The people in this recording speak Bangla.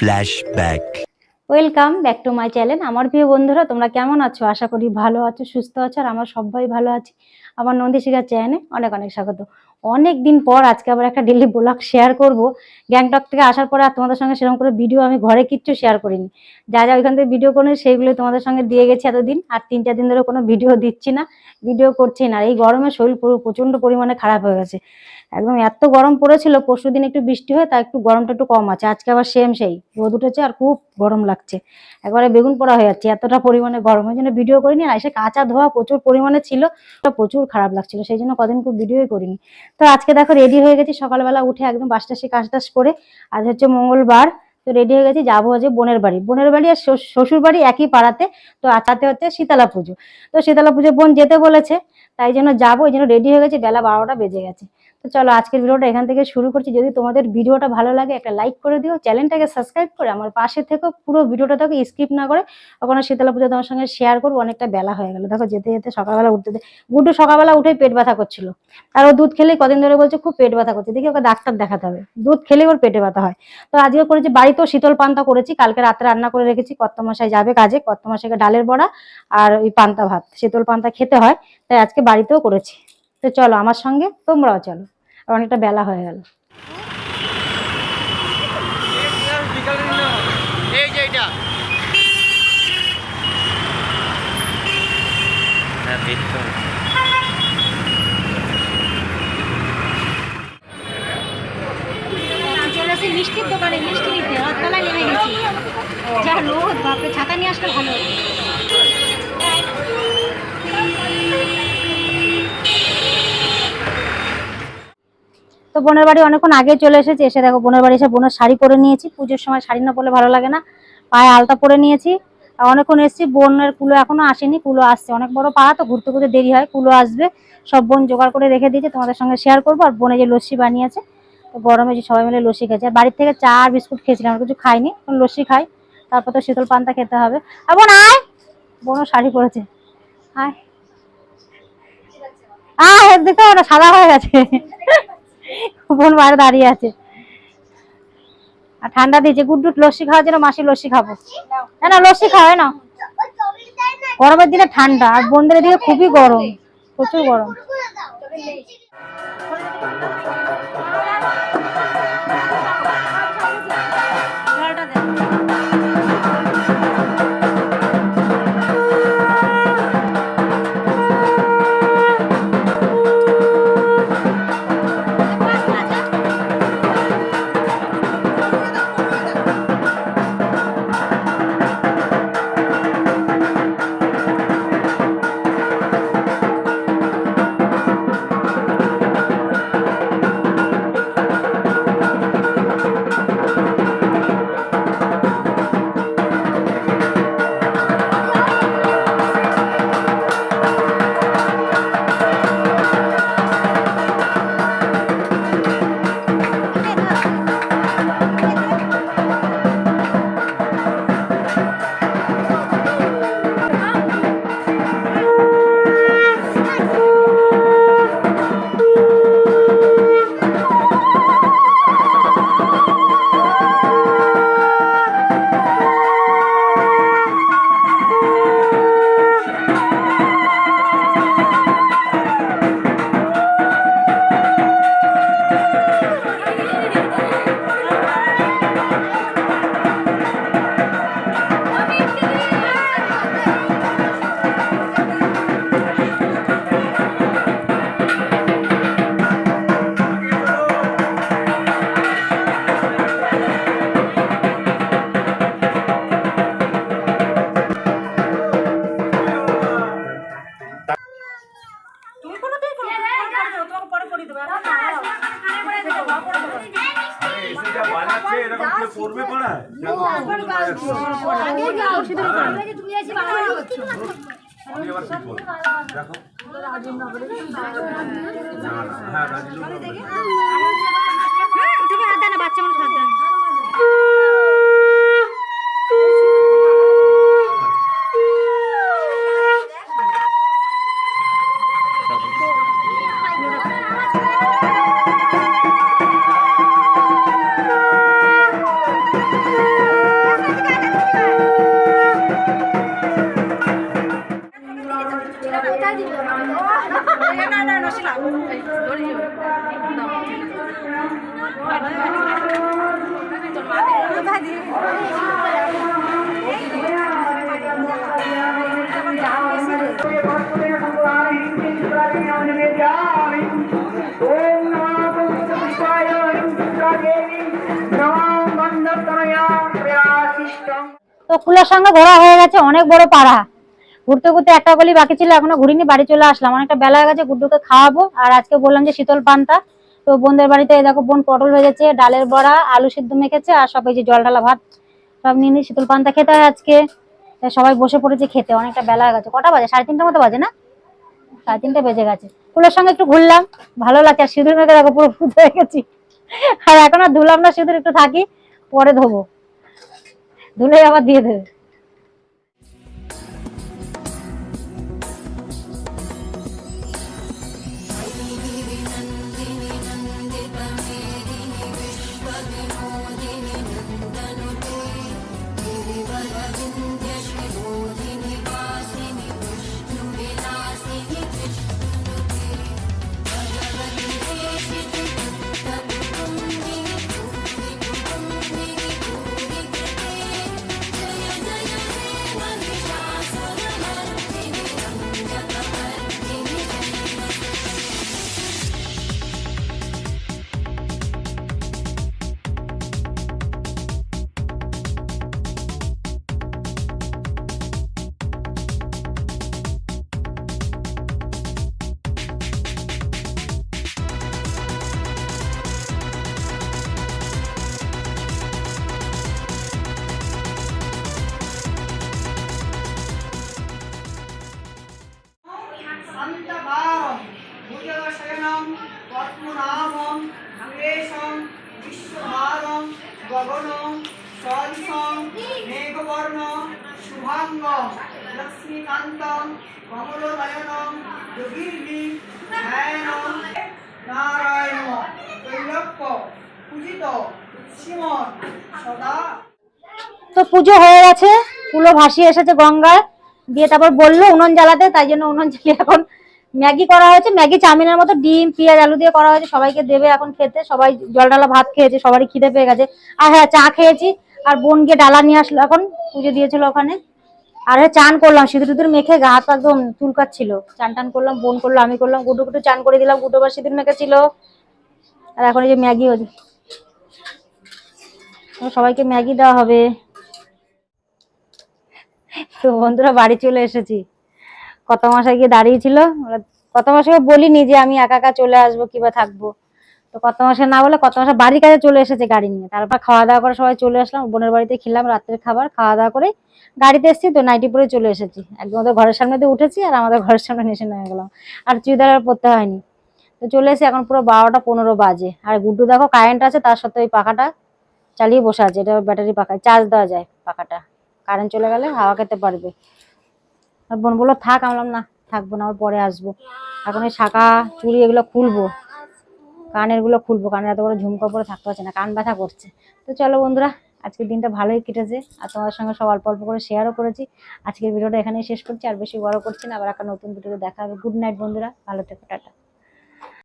Flashback. Welcome back to my channel আমার প্রিয় বন্ধুরা, তোমরা কেমন আছো? আশা করি ভালো আছো, সুস্থ আছো, আর আমরা সবাই ভালো আছি। আমার নন্দী শিখার চ্যানেলে অনেক অনেক স্বাগত। অনেক দিন পর আজকে আবার একটা ডেলি ব্লগ শেয়ার করব। গ্যাংটক থেকে আসার পরে আর তোমাদের সঙ্গে সেরকম করে ভিডিও আমি ঘরে কিচ্ছু শেয়ার করিনি। যা যা ওইখান থেকে ভিডিও করে সেইগুলো তোমাদের সঙ্গে দিয়ে গেছি এতদিন, আর তিন চার দিন ধরে কোনো ভিডিও দিচ্ছি না ভিডিও করছি না। এই গরমে শরীর পুরো প্রচণ্ড পরিমাণে খারাপ হয়ে গেছে। একদম এত গরম পড়েছিল পরশু দিন একটু বৃষ্টি হয় তা একটু গরমটা একটু কম আছে। আজকে আবার সেম সেই, রোদ উঠেছে আর খুব গরম লাগছে। একবারে বেগুন পোড়া হয়ে যাচ্ছে, এতটা পরিমাণে গরম। ওই জন্য ভিডিও করিনি, আর এসে কাঁচা ধোয়া প্রচুর পরিমাণে ছিল প্রচুর খারাপ লাগছিল, সেই জন্য কদিন খুব ভিডিওই করিনি। তো আজকে দেখো রেডি হয়ে গেছি, সকালবেলা উঠে একদম বাসটাসি কাজ টাজ করে, আজ হচ্ছে মঙ্গলবার, তো রেডি হয়ে গেছি, যাব হচ্ছে বোনের বাড়ি। বোনের বাড়ি আর শ্বশুর বাড়ি একই পাড়াতে, তো আচাতে হচ্ছে শীতলা পুজো। তো শীতলা পুজো বোন যেতে বলেছে, তাই জন্য যাব, ওই জন্য রেডি হয়ে গেছি, বেলা বারোটা বেজে গেছে। তো চলো আজকের ভিডিওটা এখান থেকে শুরু করছি। যদি তোমাদের ভিডিওটা ভালো লাগে, একটা লাইক করে দিও। চ্যানেলটাকে সাবস্ক্রাইব করে আমার পাশে থেকে। পুরো ভিডিওটা থেকে স্কিপ না করে ওখানে শীতলা পুজো তোমার সঙ্গে শেয়ার করব। অনেকটা বেলা হয়ে গেল। দেখো যেতে যেতে সকালবেলা উঠতে গুড্ডু সকালবেলা উঠে পেট ব্যথা করছিল। আর ও দুধ খেলেই কদিন ধরে বলছে খুব পেট ব্যথা করছে। দেখি ওকে ডাক্তার দেখাতে হবে। দুধ খেলে ওর পেটে ব্যথা হয়। তো আজকে করেছি, বাড়িতেও শীতল পান্তা করেছি। কালকে রাত্রে রান্না করে রেখেছি। কর্তমশাই যাবে কাজে। কর্তমশাইকে ডালের বড়া আর ওই পান্তা ভাত। শীতল পান্তা খেতে হয়, তাই আজকে বাড়িতেও করেছি। তো চলো আমার সঙ্গে, তোমরাও চলো। অনেকটা বেলা হয়ে গেল। মিষ্টির দোকানে, মিষ্টি নিতে। রথতলায় নেমে গেছি। যা রোদ, বাপরে, ছাতা নিয়ে আসলে ভালো। তো বোনের বাড়ি অনেকক্ষণ আগে চলে এসেছি। এসে দেখো বোনের বাড়ি এসে বোনের শাড়ি পরে নিয়েছি। পুজোর সময় শাড়ি না পরলে ভালো লাগে না। পায়ে আলতা পরে নিয়েছি। অনেকক্ষণ এসেছি, বোনের কুলো এখনও আসেনি, কুলো আসছে। অনেক বড় পাড়া, তো ঘুরতে ঘুরতে দেরি হয়, কুলো আসবে। সব বোন জোগাড় করে রেখে দিয়েছে, তোমাদের সঙ্গে শেয়ার করব। আর বোনে যে লস্যি বানিয়েছে, তো গরমে যে সবাই মিলে লস্যি খেয়েছে। আর বাড়ির থেকে চা আর বিস্কুট খেয়েছিলাম আর কিছু খাইনি লস্যি খাই। তারপর তো শীতল পান্তা খেতে হবে। আর বোন, আয়! বোনও শাড়ি পরেছে। আয়। আয় দেখো, ওটা সাদা হয়ে গেছে। বোন বাইরে দাঁড়িয়ে আছে। আর ঠান্ডা দিয়েছে। গুড্ডু লস্যি খাওয়া যেন মাসি লস্যি খাব। না না লস্যি খাওয়াই না। গরমের দিনে ঠান্ডা। আর বোনদের এদিকে খুবই গরম। প্রচুর গরম। দেখো না, না, হ্যাঁ তো কুলের সঙ্গে ঘোরা হয়ে গেছে অনেক বড় পাড়া। ঘুরতে ঘুরতে একটা গলি বাকি ছিল, এখনও ঘুরিনি, বাড়ি চলে আসলাম। অনেকটা বেলা হয়ে গেছে, গুড্ডুকে খাওয়াবো। আর আজকে বললাম যে শীতল পান্তা। তো বোনদের বাড়িতে দেখো বোন পটল ভেজেছে, ডালের বড়া, আলু সিদ্ধ মেখেছে, আর সব এই যে জল ঢালা ভাত সব নিয়ে নিয়ে শীতল পান্তা খেতে হয় আজকে। সবাই বসে পড়েছে খেতে, অনেকটা বেলা হয়ে গেছে। কটা বাজে? সাড়ে তিনটার মতো বাজে না? সাড়ে তিনটে বেজে গেছে। কুলের সঙ্গে একটু ঘুরলাম, ভালো লাগছে। আর সিঁদুর মেখে দেখো পুরো ফুট হয়ে গেছি। আর এখন আর ধুলাম না, সিঁদুর একটু থাকি, পরে ধোবো। ধুলে আবার দিয়ে দেবে। মেঘবর্ণ যোগীর্বি ধ্যানম নারায়ণ পূজিত শ্রীমন সদা। তো পুজো হয়ে গেছে পুলো ভাসিয়ে এসেছে গঙ্গায়। দিয়ে তারপর বলল উনুন জ্বালাতে, তাই জন্য উনুন জ্বালিয়ে এখন ম্যাগি করা হয়েছে, ম্যাগি চাউমিনের মতো ডিম, পেঁয়াজ, আলু দিয়ে করা হয়েছে, সবাইকে দেবে এখন খেতে, সবাই জল ডালা ভাত খেয়েছে, সবারই খিদে পেয়ে গেছে। আর হ্যাঁ চা খেয়েছি, আর বোন গিয়ে ডালা নিয়ে আসলো এখন, পুজো দিয়েছিল ওখানে। আর হ্যাঁ চান করলাম, সিঁদুর টুদুর মেখে গা হাত একদম চুলকাচ্ছিল। চান টান করলাম, বোন করল, আমি করলাম গুডু গুটু চান করে দিলাম গুডু আবার সিঁদুর মেখেছিল। আর এখন এই যে ম্যাগি হচ্ছে সবাইকে ম্যাগি দেওয়া হবে। তো বন্ধুরা, বাড়ি চলে এসেছি। কত মাসে গিয়ে দাঁড়িয়েছিল? কত মাসে বলিনি যে আমি একা একা চলে আসব কিবা থাকব। তো কত মাসে না বলে কত মাসে বাড়ির কাছে চলে এসেছে গাড়ি নিয়ে। তারপর খাওয়া দাওয়া করে সবাই চলে আসলাম, বোনের বাড়িতে খেলাম, রাত্রের খাবার খাওয়া দাওয়া করে গাড়িতে এসেছি, তো নাইটি পরে চলে এসেছি। একদম ওদের ঘরের সামনে দিয়ে উঠেছি আর আমাদের ঘরের সামনে এসে নেমে গেলাম। আর চুড়িদার আর পরতে হয়নি। তো চলে এসে এখন পুরো বারোটা পনেরো বাজে। আর গুড্ডু দেখো কারেন্ট আছে, তার সাথে ওই পাখাটা চালিয়ে বসে আছে, এটা ব্যাটারি পাখা চার্জ দেওয়া যায় পাখাটা। কারেন্ট চলে গেলে হাওয়া খেতে পারবে। আর বোন বলল, থাক আমলাম না, থাকব না, আবার পরে আসব। এখন এই শাঁখা চুড়ি এগুলো খুলবো কানেরগুলো খুলবো, কানের এত বড় ঝুমকা পরে থাকতে পারছে না, কান ব্যথা করছে। তো চলো বন্ধুরা, আজকের দিনটা ভালোই কেটেছে, আর তোমাদের সঙ্গে সব অল্প অল্প করে শেয়ারও করেছি। আজকের ভিডিওটা এখানেই শেষ করছি, আর বেশি বড় করছি না, আবার একটা নতুন ভিডিওতে দেখা হবে। গুড নাইট বন্ধুরা, ভালো থেকো, টাটা।